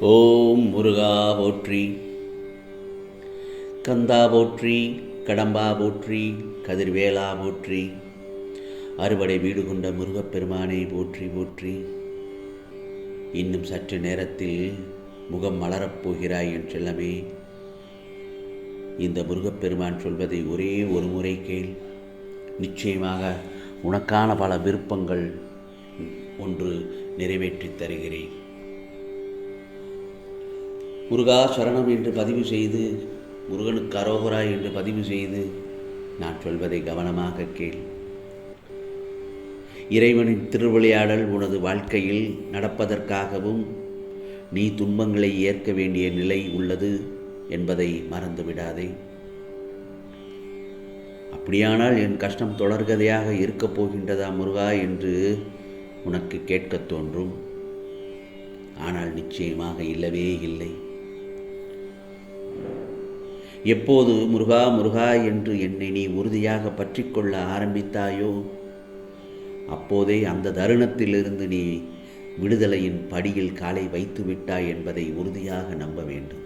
ஓம் முருகா போற்றி கந்தா போற்றி கடம்பா போற்றி கதிர்வேலா போற்றி அறுவடை வீடு கொண்ட முருகப்பெருமானை போற்றி போற்றி. இன்னும் சற்று நேரத்தில் முகம் மலரப் போகிறாய் என் செல்லமே. இந்த முருகப்பெருமான் சொல்வதை ஒரே ஒரு முறை கேள். நிச்சயமாக உனக்கான பல விருப்பங்கள் ஒன்று நிறைவேற்றி தருகிறேன். முருகா சரணம் என்று பதிவு செய்து முருகனுக்கு அரோகரா என்று பதிவு செய்து நான் சொல்வதை கவனமாக கேள். இறைவனின் திருவிளையாடல் உனது வாழ்க்கையில் நடப்பதற்காகவும் நீ துன்பங்களை ஏற்க வேண்டிய நிலை உள்ளது என்பதை மறந்து விடாதே அப்படியானால் என் கஷ்டம் தொடர்கதையாக இருக்கப் போகின்றதா முருகா என்று உனக்கு கேட்கத் தோன்றும். ஆனால் நிச்சயமாக இல்லவே இல்லை. எப்போது முருகா முருகா என்று என்னை நீ உறுதியாக பற்றிக்கொள்ள ஆரம்பித்தாயோ அப்போதே அந்த தருணத்திலிருந்து நீ விடுதலையின் படியில் காலை வைத்து விட்டாய் என்பதை உறுதியாக நம்ப வேண்டும்.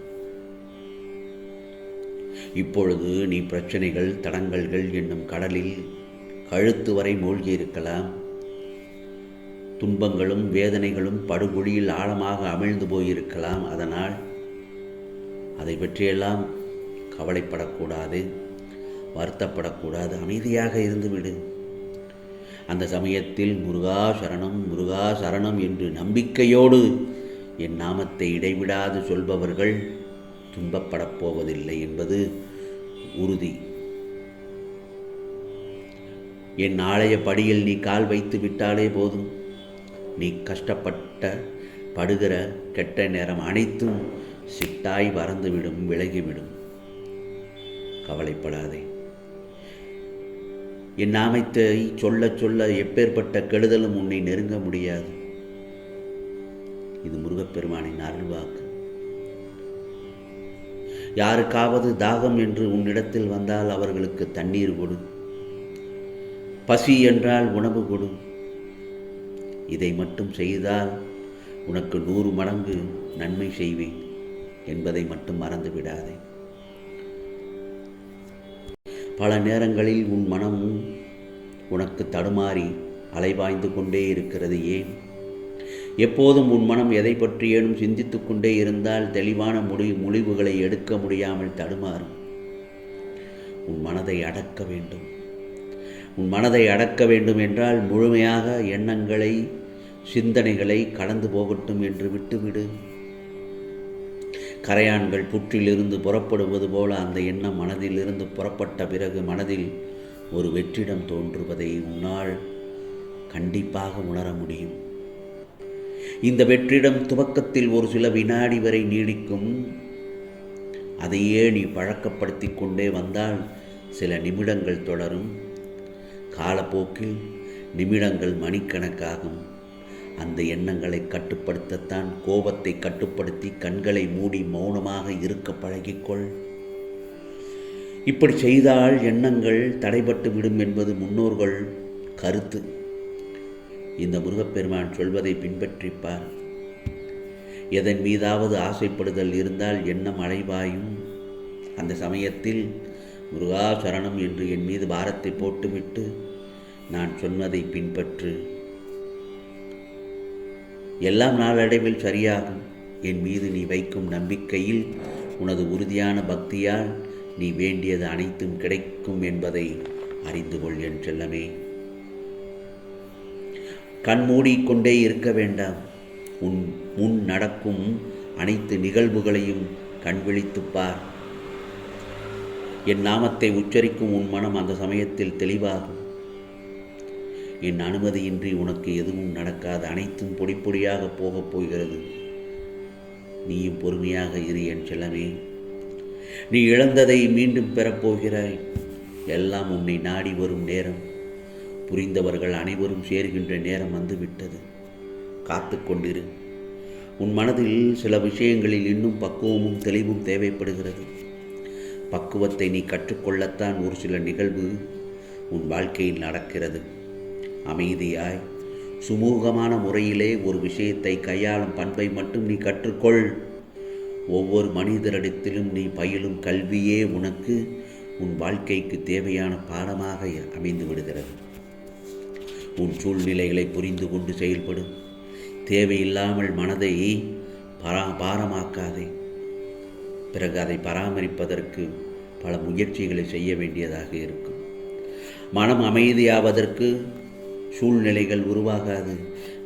இப்பொழுது நீ பிரச்சனைகள் தடங்கல்கள் என்னும் கடலில் கழுத்து வரை மூழ்கியிருக்கலாம். துன்பங்களும் வேதனைகளும் படுகொழியில் ஆழமாக அமிழ்ந்து போயிருக்கலாம். அதனால் அதை பற்றியெல்லாம் கவலைப்படக்கூடாது வருத்தப்படக்கூடாது. அமைதியாக இருந்துவிடு அந்த சமயத்தில் முருகா சரணம் முருகா சரணம் என்று நம்பிக்கையோடு என் நாமத்தை இடைவிடாது சொல்பவர்கள் துன்பப்படப் போவதில்லை என்பது உறுதி. என் ஆலய படியில் நீ கால் வைத்து விட்டாலே போதும். நீ கஷ்டப்பட்ட படுகிற கெட்ட நேரம் அனைத்தும் சிட்டாய் வறந்துவிடும் விலகிவிடும். கவலைப்படாதே. என் நாமத்தை சொல்ல சொல்ல எப்பேற்பட்ட கெடுதலும் உன்னை நெருங்க முடியாது. இது முருகப்பெருமானின் அருள்வாக்கு. யாருக்காவது தாகம் என்று உன்னிடத்தில் வந்தால் அவர்களுக்கு தண்ணீர் கொடு. பசி என்றால் உணவு கொடு. இதை மட்டும் செய்தால் உனக்கு நூறு மடங்கு நன்மை செய்வேன் என்பதை மட்டும் மறந்து விடாதே பல நேரங்களில் உன் மனமும் உனக்கு தடுமாறி அலைபாய்ந்து கொண்டே இருக்கிறது ஏன்? எப்போதும் உன் மனம் எதை பற்றியேனும் சிந்தித்து கொண்டே இருந்தால் தெளிவான முடி முடிவுகளை எடுக்க முடியாமல் தடுமாறும். உன் மனதை அடக்க வேண்டும். உன் மனதை அடக்க வேண்டும் என்றால் முழுமையாக எண்ணங்களை சிந்தனைகளை கடந்து போகட்டும் என்று விட்டுவிடு. கரையான்கள் புற்றிலிருந்து புறப்படுவது போல அந்த எண்ணம் மனதிலிருந்து புறப்பட்ட பிறகு மனதில் ஒரு வெற்றிடம் தோன்றுவதை உன்னால் கண்டிப்பாக உணர முடியும். இந்த வெற்றிடம் துவக்கத்தில் ஒரு சில வினாடி வரை நீடிக்கும். அதையே நீ பழக்கப்படுத்தி கொண்டே வந்தால் சில நிமிடங்கள் தொடரும். காலப்போக்கில் நிமிடங்கள் மணிக்கணக்காகும். அந்த எண்ணங்களை கட்டுப்படுத்தத்தான் கோபத்தை கட்டுப்படுத்தி கண்களை மூடி மௌனமாக இருக்க பழகிக்கொள். இப்படி செய்தால் எண்ணங்கள் தடைபட்டு விடும் என்பது முன்னோர்கள் கருத்து. இந்த முருகப்பெருமான் சொல்வதை பின்பற்றிப்பார். எதன் மீதாவது ஆசைப்படுதல் இருந்தால் எண்ணம் அலைவாயும். அந்த சமயத்தில் முருகா சரணம் என்று என் மீது பாரத்தை போட்டுவிட்டு நான் சொன்னதை பின்பற்று. எல்லாம் நாளடைவில் சரியாகும். என் மீது நீ வைக்கும் நம்பிக்கையில் உனது உறுதியான பக்தியால் நீ வேண்டியது அனைத்தும் கிடைக்கும் என்பதை அறிந்து கொள் என் செல்லமே. கண் மூடிக்கொண்டே இருக்க வேண்டாம். உன் முன் நடக்கும் அனைத்து நிகழ்வுகளையும் கண் பார். என் நாமத்தை உச்சரிக்கும் உன் மனம் அந்த சமயத்தில் தெளிவாகும். என் அனுமதியின்றி உனக்கு எதுவும் நடக்காது அனைத்தும் பொடி பொடியாக போகப் போகிறது. நீயும் பொறுமையாக இரு என் செல்லமே. நீ இழந்ததை மீண்டும் பெறப்போகிறாய் எல்லாம் உன்னை நாடி வரும் நேரம். புரிந்தவர்கள் அனைவரும் சேர்கின்ற நேரம் வந்துவிட்டது. காத்து கொண்டிரு. உன் மனதில் சில விஷயங்களில் இன்னும் பக்குவமும் தெளிவும் தேவைப்படுகிறது. பக்குவத்தை நீ கற்றுக்கொள்ளத்தான் ஒரு சில நிகழ்வு உன் வாழ்க்கையில் நடக்கிறது. அமைதியாய். சுமூகமான முறையிலே ஒரு விஷயத்தை கையாளும் பண்பை மட்டும் நீ கற்றுக்கொள். ஒவ்வொரு மனிதரிடத்திலும் நீ பயிலும் கல்வியே உனக்கு உன் வாழ்க்கைக்கு தேவையான பாடமாக அமைந்து விடுகிறது. உன் சூழ்நிலைகளை புரிந்து கொண்டு செயல்படும். தேவையில்லாமல் மனதை பரா பாரமாக்காதே. பிறகு அதை பராமரிப்பதற்கு பல முயற்சிகளை செய்ய வேண்டியதாக இருக்கும். மனம் அமைதியாவதற்கு சூழ்நிலைகள் உருவாகாது.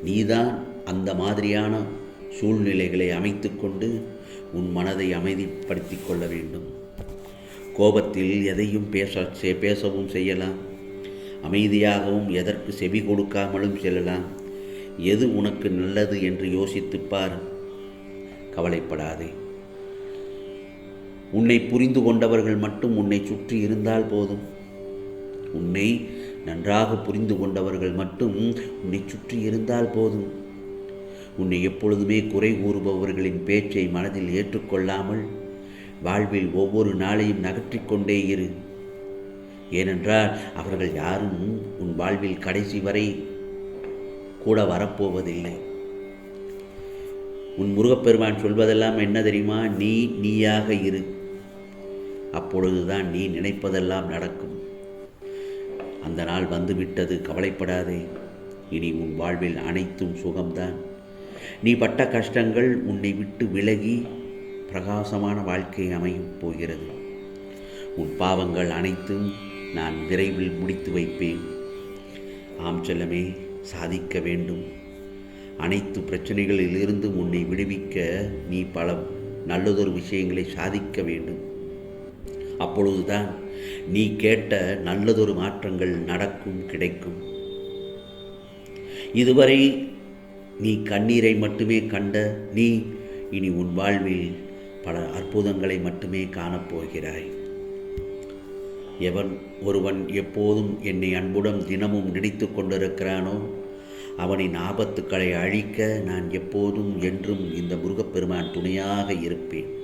நீதான் அந்த மாதிரியான சூழ்நிலைகளை அமைத்துக்கொண்டு உன் மனதை அமைதிப்படுத்தி கொள்ள வேண்டும். கோபத்தில் எதையும் பேச பேசவும் செய்யலாம். அமைதியாகவும் எதற்கு செவி கொடுக்காமலும் செல்லலாம். எது உனக்கு நல்லது என்று யோசித்துப்பார் கவலைப்படாதே. உன்னை புரிந்து கொண்டவர்கள் மட்டும் உன்னை சுற்றி இருந்தால் போதும். உன்னை நன்றாக புரிந்து கொண்டவர்கள் மட்டும் உன்னை சுற்றி இருந்தால் போதும். உன்னை எப்பொழுதுமே குறை கூறுபவர்களின் பேச்சை மனதில் ஏற்றுக்கொள்ளாமல் வாழ்வில் ஒவ்வொரு நாளையும் நகற்றிக்கொண்டே இரு. ஏனென்றால் அவர்கள் யாரும் உன் வாழ்வில் கடைசி வரை கூட வரப்போவதில்லை. உன் முருகப்பெருமான் சொல்வதெல்லாம் என்ன தெரியுமா? நீ நீயாக இரு. அப்பொழுதுதான் நீ நினைப்பதெல்லாம் நடக்கும். அந்த நாள் வந்துவிட்டது கவலைப்படாதே. இனி உன் வாழ்வில் அனைத்தும் சுகம்தான். நீ பட்ட கஷ்டங்கள் உன்னை விட்டு விலகி பிரகாசமான வாழ்க்கை அமையப் போகிறது. உன் பாவங்கள் அனைத்தும் நான் விரைவில் முடித்து வைப்பேன். ஆம் செல்லமே சாதிக்க வேண்டும். அனைத்து பிரச்சனைகளிலிருந்து உன்னை விடுவிக்க நீ பல நல்லதொரு விஷயங்களை சாதிக்க வேண்டும். அப்பொழுதுதான் நீ கேட்ட நல்லதொரு மாற்றங்கள் நடக்கும் கிடைக்கும். இதுவரை நீ கண்ணீரை மட்டுமே கண்ட நீ இனி உன் வாழ்வில் பல அற்புதங்களை மட்டுமே காணப்போகிறாய். எவன் ஒருவன் எப்போதும் என்னை அன்புடன் தினமும் நினைத்து கொண்டிருக்கிறானோ அவனின் ஆபத்துக்களை அழிக்க நான் எப்போதும் என்றும் இந்த முருகப்பெருமான் துணையாக இருப்பேன்.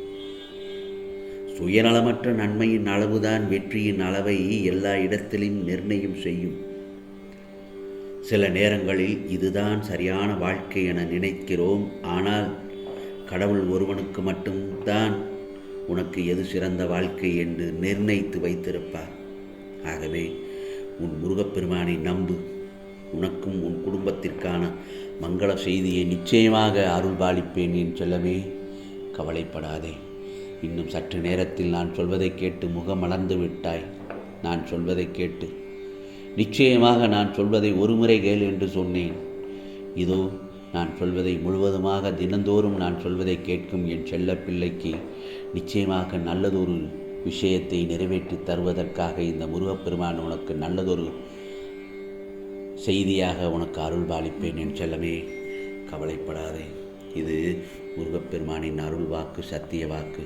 சுயநலமற்ற நன்மையின் அளவுதான் வெற்றியின் அளவை எல்லா இடத்திலும் நிர்ணயம் செய்யும். சில நேரங்களில் இதுதான் சரியான வாழ்க்கை என நினைக்கிறோம். ஆனால் கடவுள் ஒருவனுக்கு மட்டும்தான் உனக்கு எது சிறந்த வாழ்க்கை என்று நிர்ணயித்து வைத்திருப்பார். ஆகவே உன் முருகப்பெருமானை நம்பு. உனக்கும் உன் குடும்பத்திற்கான மங்கள செய்தியை நிச்சயமாக அருள்பாலிப்பேன் என் செல்லமே. கவலைப்படாதே. இன்னும் சற்று நேரத்தில் நான் சொல்வதை கேட்டு முகமலர்ந்து விட்டாய். நான் சொல்வதை கேட்டு. நிச்சயமாக நான் சொல்வதை ஒருமுறை கேள் என்று சொன்னேன். இதோ நான் சொல்வதை முழுவதுமாக தினந்தோறும் நான் சொல்வதை கேட்கும் என் செல்ல பிள்ளைக்கு நிச்சயமாக நல்லதொரு விஷயத்தை நிறைவேற்றி தருவதற்காக இந்த முருகப்பெருமான் உனக்கு நல்லதொரு செய்தியாக உனக்கு அருள் பாலிப்பேன் என் செல்லமே. கவலைப்படாதே. இது முருகப்பெருமானின் அருள் வாக்கு சத்திய வாக்கு.